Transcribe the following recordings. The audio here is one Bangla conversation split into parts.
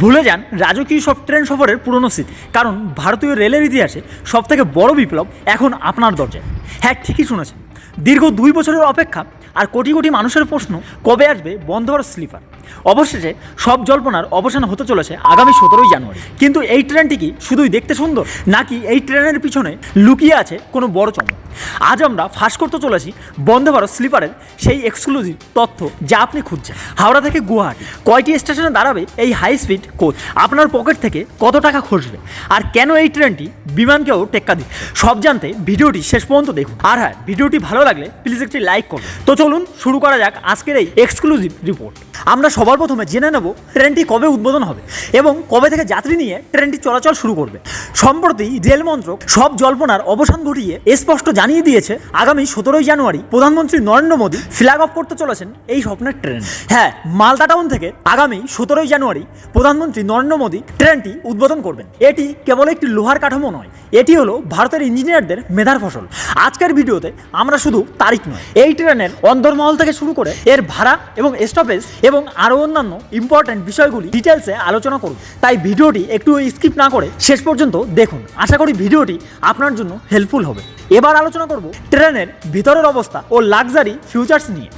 ভুলে যান রাজকীয় সব ট্রেন সফরের পুরনো স্মৃতি। কারণ ভারতীয় রেলের ইতিহাসে সব থেকে বড় বিপ্লব এখন আপনার দরজায় হ্যাঁ ঠিকই শুনেছেন। দীর্ঘ দুই বছরের অপেক্ষা আর কোটি কোটি মানুষের প্রশ্ন, কবে আসবে বন্ধ হওয়ার স্লিপার? অবশেষে সব জল্পনার অবসান হতে চলেছে আগামী সতেরোই জানুয়ারি। কিন্তু এই ট্রেনটি কি শুধুই দেখতে সুন্দর? নাকি এই ট্রেনের পিছনে লুকিয়ে আছে কোনো বড় চমক? আজ আমরা ফাঁস করতে চলেছি বন্দে ভারত স্লিপারের সেই এক্সক্লুসিভ তথ্য যা আপনি খুঁজছেন। হাওড়া থেকে গুয়াহাটি, কয়টি স্টেশনে দাঁড়াবে এই হাই স্পিড কোচ আপনার পকেট থেকে কত টাকা খসবে? আর কেন এই ট্রেনটি বিমানকেও টেক্কা দিচ্ছে? সব জানতে ভিডিওটি শেষ পর্যন্ত দেখুন। আর হ্যাঁ ভিডিওটি ভালো লাগলে প্লিজ একটি লাইক করুন। তো চলুন শুরু করা যাক আজকের এই এক্সক্লুসিভ রিপোর্ট আমরা সবার প্রথমে জেনে নেব ট্রেনটি কবে উদ্বোধন হবে এবং কবে থেকে যাত্রী নিয়ে ট্রেনটি চলাচল শুরু করবে। সম্প্রতি রেল মন্ত্রক সব জল্পনার অবসান ঘটিয়ে স্পষ্ট জানিয়ে দিয়েছে, আগামী সতেরোই জানুয়ারি প্রধানমন্ত্রী নরেন্দ্র মোদী ফ্ল্যাগ অফ করতে চলেছেন এই স্বপ্নের ট্রেন। হ্যাঁ মালদা টাউন থেকে আগামী সতেরোই জানুয়ারি প্রধানমন্ত্রী নরেন্দ্র মোদী ট্রেনটি উদ্বোধন করবেন। এটি কেবল একটি লোহার কাঠামো নয় এটি হলো ভারতের ইঞ্জিনিয়ারদের মেধার ফসল। আজকের ভিডিওতে আমরা শুধু তারিখ নয়, এই ট্রেনের অন্দরমহল থেকে শুরু করে এর ভাড়া এবং স্টপেজ এবং আরও অন্যান্য ইম্পর্ট্যান্ট বিষয়গুলি ডিটেলসে আলোচনা করুন তাই ভিডিওটি একটু স্কিপ না করে শেষ পর্যন্ত দেখুন। আশা করি ভিডিওটি আপনার জন্য হেল্পফুল হবে। এবার আলোচনা করব ট্রেনের ভিতরের অবস্থা ও লাক্সারি ফিউচার্স নিয়ে।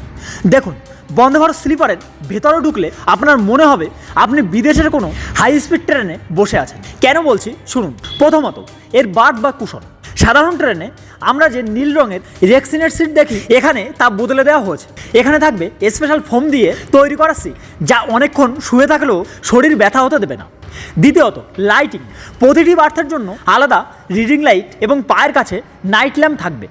দেখুন বন্দে ভারত স্লিপারের ভেতরে ঢুকলে আপনার মনে হবে আপনি বিদেশের কোনো হাই স্পিড ট্রেনে বসে আছেন। কেন বলছি? শুনুন, প্রথমত, এর বাট বা কুশন। সাধারণ ট্রেনে আমরা যে নীল রঙের রেক্সিনের সিট দেখি, এখানে তা বদলে দেওয়া হয়েছে। এখানে থাকবে স্পেশাল ফোম দিয়ে তৈরি করা সিট যা অনেকক্ষণ শুয়ে থাকলেও শরীর ব্যথা হতে দেবে না। দ্বিতীয়ত লাইটিং প্রতিটি বার্থের জন্য আলাদা রিডিং লাইট এবং পায়ের কাছে নাইট ল্যাম্প থাকবে।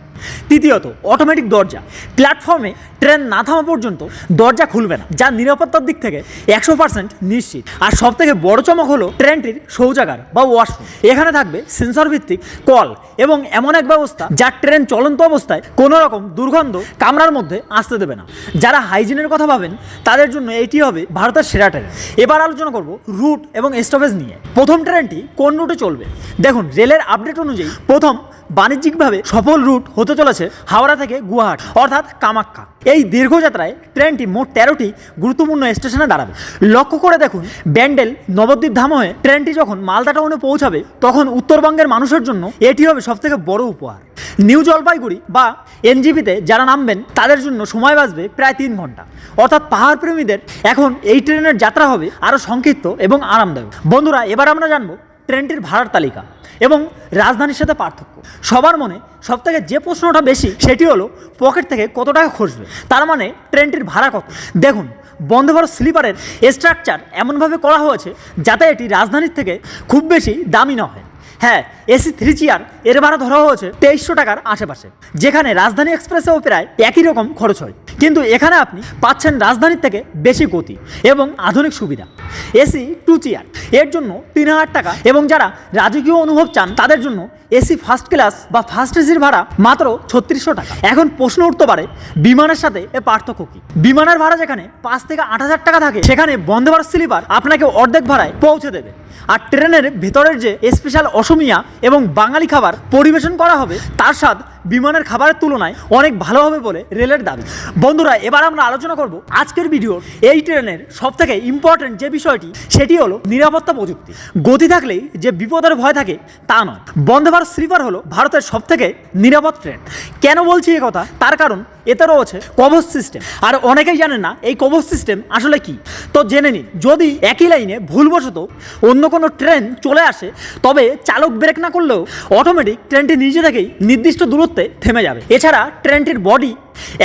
তৃতীয়ত অটোমেটিক দরজা। প্ল্যাটফর্মে ট্রেন না থামা পর্যন্ত দরজা খুলবে না, যা নিরাপত্তার দিক থেকে একশো পার্সেন্ট নিশ্চিত। আর সব থেকে বড় চমক হলো ট্রেনটির শৌচাগার বা ওয়াশরুম এখানে থাকবে সেন্সর ভিত্তিক কল এবং এমন এক ব্যবস্থা যা ট্রেন চলন্ত অবস্থায় কোনো রকম দুর্গন্ধ কামরার মধ্যে আসতে দেবে না। যারা হাইজিনের কথা ভাবেন, তাদের জন্য এটি হবে ভারতের সেরা ট্রেন এবার আলোচনা করব রুট এবং স্টপেজ নিয়ে। প্রথম ট্রেনটি কোন রুটে চলবে? দেখুন, রেলের আপডেট অনুযায়ী প্রথম বাণিজ্যিকভাবে সফল রুট হতে চলেছে হাওড়া থেকে গুয়াহাটি, অর্থাৎ কামাক্কা। এই দীর্ঘযাত্রায় ট্রেনটি মোট তেরোটি গুরুত্বপূর্ণ স্টেশনে দাঁড়াবে। লক্ষ্য করে দেখুন, ব্যান্ডেল নবদ্বীপ ধাম হয়ে ট্রেনটি যখন মালদা টাউনে পৌঁছাবে, তখন উত্তরবঙ্গের মানুষের জন্য এটি হবে সবথেকে বড় উপহার। নিউ জলপাইগুড়ি বা এনজিপিতে যারা নামবেন, তাদের জন্য সময় বাঁচবে প্রায় তিন ঘণ্টা। অর্থাৎ পাহাড় প্রেমীদের এখন এই ট্রেনের যাত্রা হবে আরও সংক্ষিপ্ত এবং আরামদায়ক। বন্ধুরা, এবার আমরা জানব ট্রেনটির ভাড়ার তালিকা এবং রাজধানীর সাথে পার্থক্য। সবার মনে সব থেকে যে প্রশ্নটা বেশি, সেটি হলো পকেট থেকে কত টাকা খসবে? তার মানে ট্রেনটির ভাড়া কত? দেখুন বন্দে ভারত স্লিপারের স্ট্রাকচার এমনভাবে করা হয়েছে যাতে এটি রাজধানীর থেকে খুব বেশি দামি না হয়। হ্যাঁ এসি থ্রি চেয়ারের ভাড়া ধরা হয়েছে তেইশশো টাকার আশেপাশে। যেখানে রাজধানী এক্সপ্রেসেও প্রায় একই রকম খরচ হয়। কিন্তু এখানে আপনি পাচ্ছেন রাজধানীর থেকে বেশি গতি এবং আধুনিক সুবিধা। এসি টু চেয়ারের জন্য তিন হাজার টাকা এবং যারা রাজকীয় অনুভব চান তাদের জন্য এসি ফার্স্ট ক্লাস বা ফার্স্ট এসির ভাড়া মাত্র ছত্রিশশো টাকা। এখন প্রশ্ন উঠতে পারে, বিমানের সাথে এ পার্থক্য কি? বিমানের ভাড়া যেখানে পাঁচ থেকে আট হাজার টাকা থাকে, সেখানে বন্দে ভারত স্লিপার আপনাকে অর্ধেক ভাড়ায় পৌঁছে দেবে। আর ট্রেনের ভেতরের যে স্পেশাল অসমিয়া এবং বাঙালি খাবার পরিবেশন করা হবে, তার স্বাদ বিমানের খাবারের তুলনায় অনেক ভালো হবে বলে রেলের দাবি। বন্ধুরা, এবার আমরা আলোচনা করব আজকের ভিডিওর এই ট্রেনের সব থেকে ইম্পর্টেন্ট যে বিষয়টি, সেটি হলো নিরাপত্তা প্রযুক্তি। গতি থাকলেই যে বিপদের ভয় থাকে, তা নয়। বন্দে ভারত স্লিপার হলো ভারতের সব থেকে নিরাপদ ট্রেন কেন বলছি এ কথা? তার কারণ এতে রয়েছে কবচ সিস্টেম আর অনেকেই জানেন না এই কবচ সিস্টেম আসলে কি? তো জেনে নিন, যদি একই লাইনে ভুলবশত অন্য কোনো ট্রেন চলে আসে, তবে চালক ব্রেক না করলেও অটোমেটিক ট্রেনটি নিজে থেকেই নির্দিষ্ট দূরত্বে থেমে যাবে। এছাড়া ট্রেনটির বডি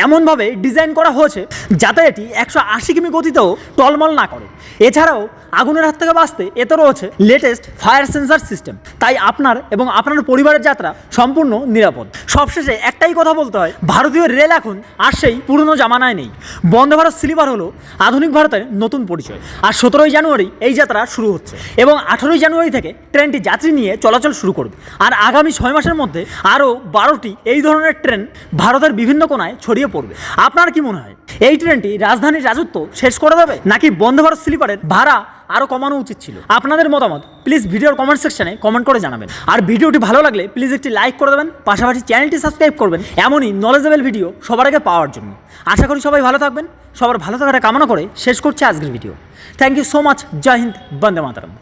এমনভাবে ডিজাইন করা হয়েছে যাতে এটি একশো আশি কিমি গতিতেও টলমল না করে। এছাড়াও আগুনের হাত থেকে বাঁচতে এতে রয়েছে লেটেস্ট ফায়ার সেন্সার সিস্টেম তাই আপনার এবং আপনার পরিবারের যাত্রা সম্পূর্ণ নিরাপদ। সবশেষে একটাই কথা বলতে হয়, ভারতীয় রেল এখন আর সেই পুরনো জামানায় নেই। বন্দে ভারত স্লিপার হলো আধুনিক ভারতের নতুন পরিচয়। আর সতেরোই জানুয়ারি এই যাত্রা শুরু হচ্ছে এবং আঠেরোই জানুয়ারি থেকে ট্রেনটি যাত্রী নিয়ে চলাচল শুরু করবে। আর আগামী ছয় মাসের মধ্যে আরও বারোটি এই ধরনের ট্রেন ভারতের বিভিন্ন কোনায় ছড়িয়ে পড়বে। আপনার কি মনে হয়? এই ট্রেনটি রাজধানীর রাজত্ব শেষ করে দেবে নাকি বন্ধ ভারত স্লিপারের ভাড়া আরও কমানো উচিত ছিল। আপনাদের মতামত প্লিজ ভিডিওর কমেন্ট সেকশনে কমেন্ট করে জানাবেন। আর ভিডিওটি ভালো লাগলে প্লিজ একটি লাইক করে দেবেন, পাশাপাশি চ্যানেলটি সাবস্ক্রাইব করবেন, এমনই নলেজেবল ভিডিও সবার আগে পাওয়ার জন্য। আশা করি সবাই ভালো থাকবেন, সবার ভালো থাকাটা কামনা করে শেষ করছে আজকের video thank you so much জয় হিন্দ বন্দে মাতারাম